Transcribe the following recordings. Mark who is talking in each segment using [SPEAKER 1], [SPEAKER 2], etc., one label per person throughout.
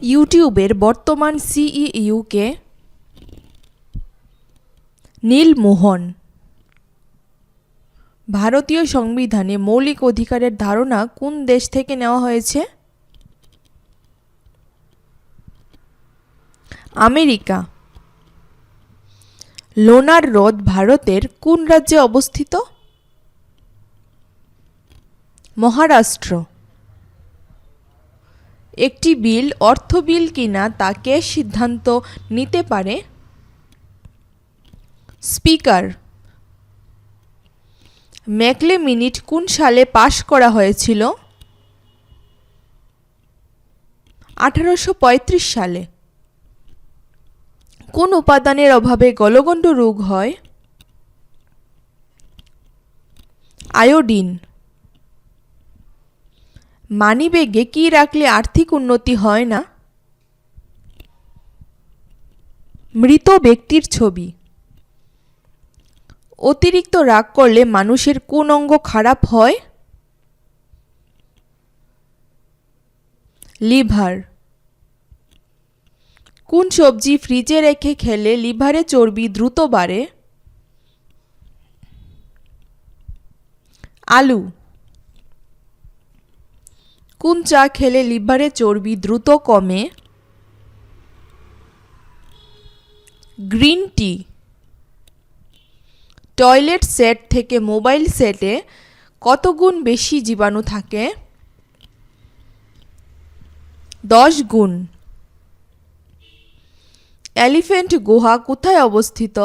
[SPEAKER 1] ইউটিউবের বর্তমান সিইও কে নীল মোহন ভারতীয় সংবিধানে মৌলিক অধিকারের ধারণা কোন দেশ থেকে নেওয়া হয়েছে? আমেরিকা। লোনার হ্রদ ভারতের কোন রাজ্যে অবস্থিত? মহারাষ্ট্র। একটি বিল, অর্থ বিল কিনা তা কে সিদ্ধান্ত নিতে পারে? স্পিকার, ম্যাকলে মিনিট কোন সালে পাশ করা হয়েছিল? আঠারোশো পঁয়ত্রিশ সালে। কোন উপাদানের অভাবে গলগণ্ড রোগ হয়? আয়োডিন মানিব্যাগে কি রাখলে আর্থিক উন্নতি হয় না? মৃত ব্যক্তির ছবি। অতিরিক্ত রাগ করলে মানুষের কোন অঙ্গ খারাপ হয়? লিভার। কোন সবজি ফ্রিজে রেখে খেলে লিভারে চর্বি দ্রুত বাড়ে? আলু। কোন চা খেলে লিভারে চর্বি দ্রুত কমে? Green tea. টয়লেট সেট থেকে মোবাইল সেটে কত গুণ বেশি জীবাণু থাকে? দশ গুণ। এলিফ্যান্ট গুহা কোথায় অবস্থিত?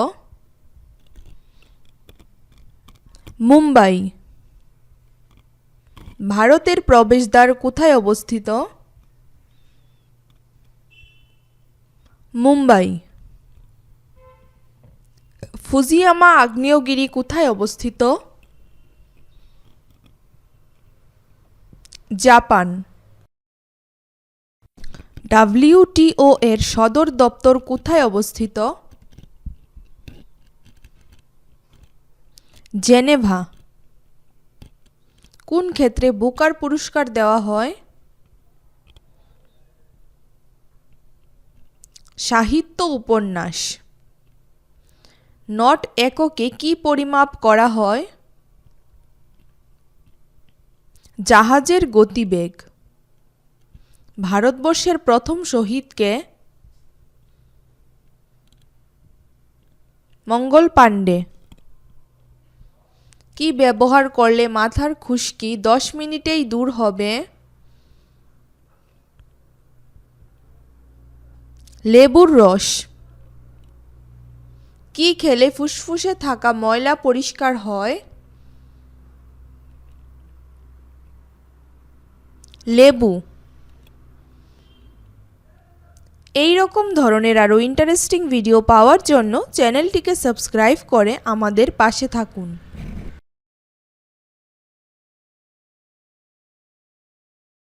[SPEAKER 1] মুম্বাই। ভারতের প্রবেশদ্বার কোথায় অবস্থিত? মুম্বাই। ফুজিয়ামা আগ্নেয়গিরি কোথায় অবস্থিত? জাপান। ডাব্লিউটিও এর সদর দপ্তর কোথায় অবস্থিত? জেনেভা। কোন ক্ষেত্রে বুকার পুরস্কার দেওয়া হয়? সাহিত্য উপন্যাস। নট এককে কি পরিমাপ করা হয়? জাহাজের গতিবেগ। ভারতবর্ষের প্রথম শহীদকে মঙ্গল পাণ্ডে। কি ব্যবহার করলে মাথার খুশকি দশ মিনিটেই দূর হবে? লেবুর রস। কি খেলে ফুসফুসে থাকা ময়লা পরিষ্কার হয়? লেবু। এই রকম ধরনের আরও ইন্টারেস্টিং ভিডিও পাওয়ার জন্য চ্যানেলটিকে সাবস্ক্রাইব করে আমাদের পাশে থাকুন।